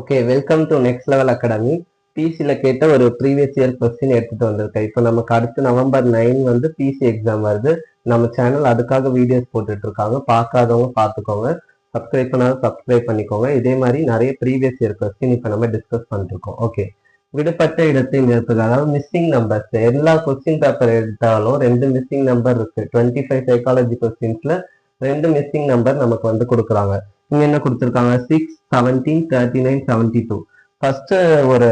Okay welcome to next level academy பிசியில் கேட்ட ஒரு ப்ரீவியஸ் இயர் கொஸ்டின் எடுத்துகிட்டு வந்திருக்கேன். இப்போ நமக்கு அடுத்து நவம்பர் நைன் வந்து பிசி எக்ஸாம் வருது. நம்ம சேனல் அதுக்காக வீடியோஸ் போட்டுட்டு இருக்காங்க. பார்க்காதவங்க பார்த்துக்கோங்க. சப்ஸ்கிரைப் பண்ணாத சப்ஸ்கிரைப் பண்ணிக்கோங்க. இதே மாதிரி நிறைய ப்ரீவியஸ் இயர் கொஸ்டின் இப்போ நம்ம டிஸ்கஸ் பண்ணிட்டு இருக்கோம். ஓகே விடுபட்ட இடத்தை நிறுத்துக அதாவது மிஸ்ஸிங் நம்பர்ஸ் எல்லா கொஸ்டின் பேப்பர் எடுத்தாலும் ரெண்டு மிஸ்ஸிங் நம்பர் இருக்கு. டுவெண்ட்டி ஃபைவ் சைக்காலஜி கொஸ்டின்ஸ்ல ரெண்டு மிஸ்ஸிங் நம்பர் நமக்கு வந்து கொடுக்குறாங்க. இங்க என்ன கொடுத்துருக்காங்க? Six seventeen thirty nine seventy two first ஒரு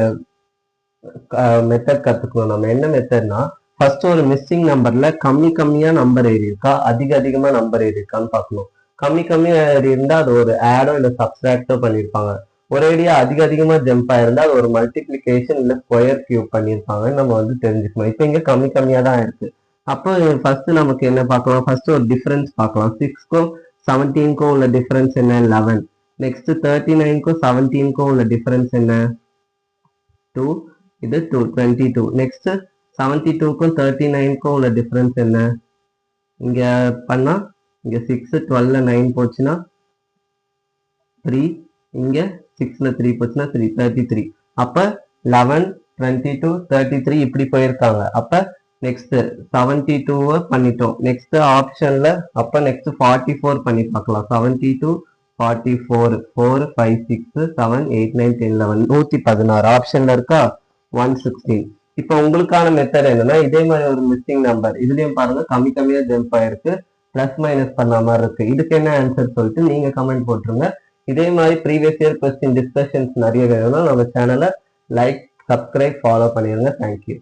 மெத்தட் கத்துக்கணும் நம்ம. என்ன மெத்தட்னா ஃபர்ஸ்ட் ஒரு மிஸ்ஸிங் நம்பர்ல கம்மி கம்மியா நம்பர் ஏறி இருக்கா? அதிக அதிகமா நம்பர் ஏறி இருக்கான்னு பார்க்கணும். கம்மி கம்மியா ஏறி இருந்தா அது ஒரு ஆடோ இல்ல சப்ஸ்ட்ராக்டோ பண்ணியிருப்பாங்க. ஒரேடியா அதிக அதிகமா ஜம்ப் ஆயிருந்தா அது ஒரு மல்டிப்ளிகேஷன் இல்ல ஸ்கொயர் கியூப் பண்ணியிருப்பாங்கன்னு நம்ம வந்து தெரிஞ்சுக்கணும். இப்போ இங்க கம்மி கம்மியா தான் இருக்கு. அப்போ ஃபர்ஸ்ட் நமக்கு என்ன பார்க்கலாம்? ஃபர்ஸ்ட் ஒரு டிஃபரன்ஸ் பார்க்கலாம். சிக்ஸ்க்கும் செவன்டீன்க்கும் உள்ள டிஃபரன்ஸ் என்ன? லெவன் நெக்ஸ்ட் தேர்ட்டி நைன்க்கும் செவன்டீன்க்கும் உள்ள டிஃபரன்ஸ் என்ன? டூ இது two twenty two next seventy டூக்கும் thirty நைனுக்கும் உள்ள டிஃபரன்ஸ் என்ன? இங்கே பண்ணா இங்கே சிக்ஸ் டுவெல்ல நைன் போச்சுன்னா த்ரீ இங்கே சிக்ஸில் த்ரீ போச்சுன்னா த்ரீ தேர்ட்டி த்ரீ அப்போ eleven twenty two thirty three இப்படி போயிருக்காங்க. அப்போ நெக்ஸ்ட் செவன்டி டூவை பண்ணிட்டோம். நெக்ஸ்ட் ஆப்ஷன்ல அப்ப நெக்ஸ்ட் ஃபார்ட்டி ஃபோர் பண்ணி பார்க்கலாம். Seventy two forty four four five six seven eight nine ten eleven நூத்தி பதினாறு. ஆப்ஷன்ல இருக்கா? ஒன் சிக்ஸ்டீன் இப்போ உங்களுக்கான மெத்தட் என்னன்னா இதே மாதிரி ஒரு மிஸ்ஸிங் நம்பர் இதுலயும் பாருங்க கம்மி கம்மியா ஜம்ப் ஆயிருக்கு. பிளஸ் மைனஸ் பண்ண மாதிரி இருக்கு. இதுக்கு என்ன ஆன்சர் சொல்லிட்டு நீங்க கமெண்ட் போட்டுருங்க. இதே மாதிரி ப்ரீவியஸ் இயர் கொஸ்டின் டிஸ்கஷன்ஸ் நிறைய வேணும்னா நம்ம சேனலை லைக் சப்ஸ்கிரைப் ஃபாலோ பண்ணிருங்க. Thank you